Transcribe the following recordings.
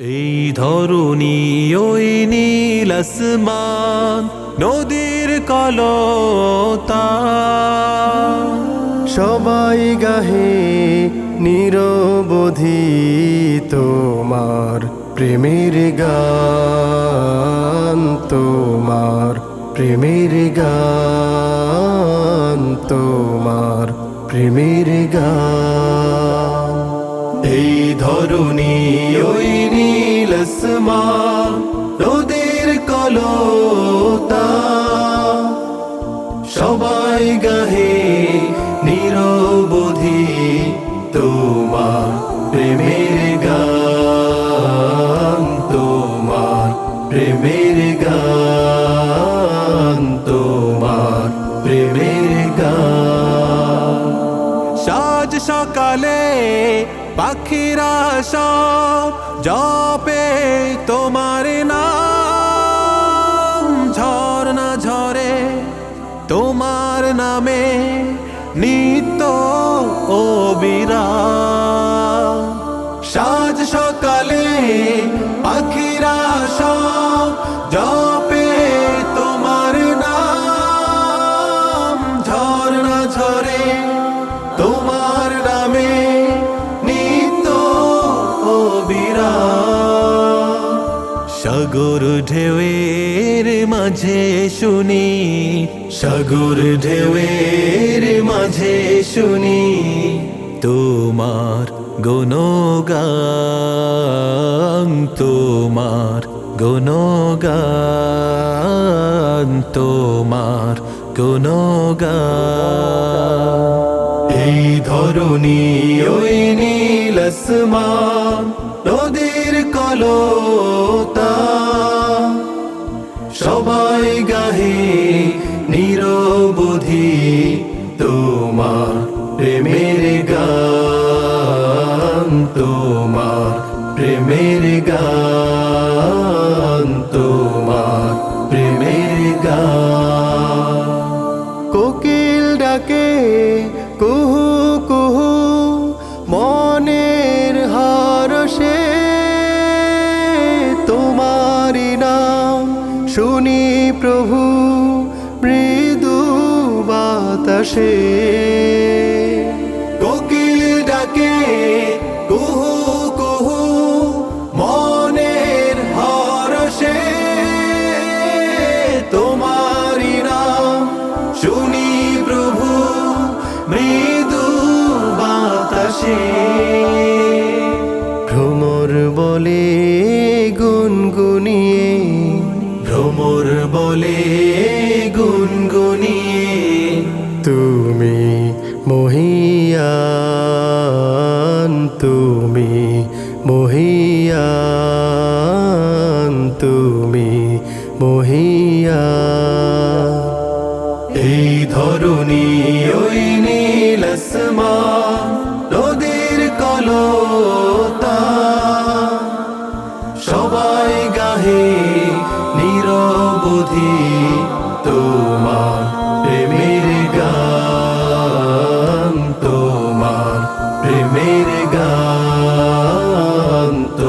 এই ধরুনি ওই নীল আসমান, নদীর কলতা। সবাই গাহে নিরবধি তোমার প্রেমের গান, তোমার প্রেমের গান, তোমার প্রেমের গান। এই ধরুনি ওই নীল রোদের কলতা। সবাই গাহে নিরবধি তোমার প্রেমের পাখিরা সব জপে তোমার নাম। না ঝরে তোমার নামে নিত্য ও বিরাম ও বিরাম সাগর ঢেউয়ের মাঝে শুনি, সাগর ঢেউয়ের মাঝে শুনি তোমার গুণগান তোমার গুণগান তোমার গুণগান। এই ধরুনি ওই নীল নদীর কলতা সবাই গাহে নিরবধি তোমার প্রেমের গান তোমার প্রেমের গান তোমার প্রেমের গান কোকিল ডাকে কুহু কুহু মনের হারসে তোমারি নাম শুনি প্রভু মৃদু বাতাসে। মহিয়ান তুমি মহিয়ান। এই ধরুনি ওই নীল নদীর কলতা। সবাই গাহে নিরবধি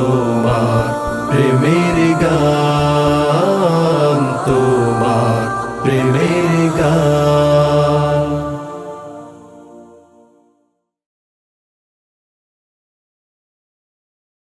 Oh.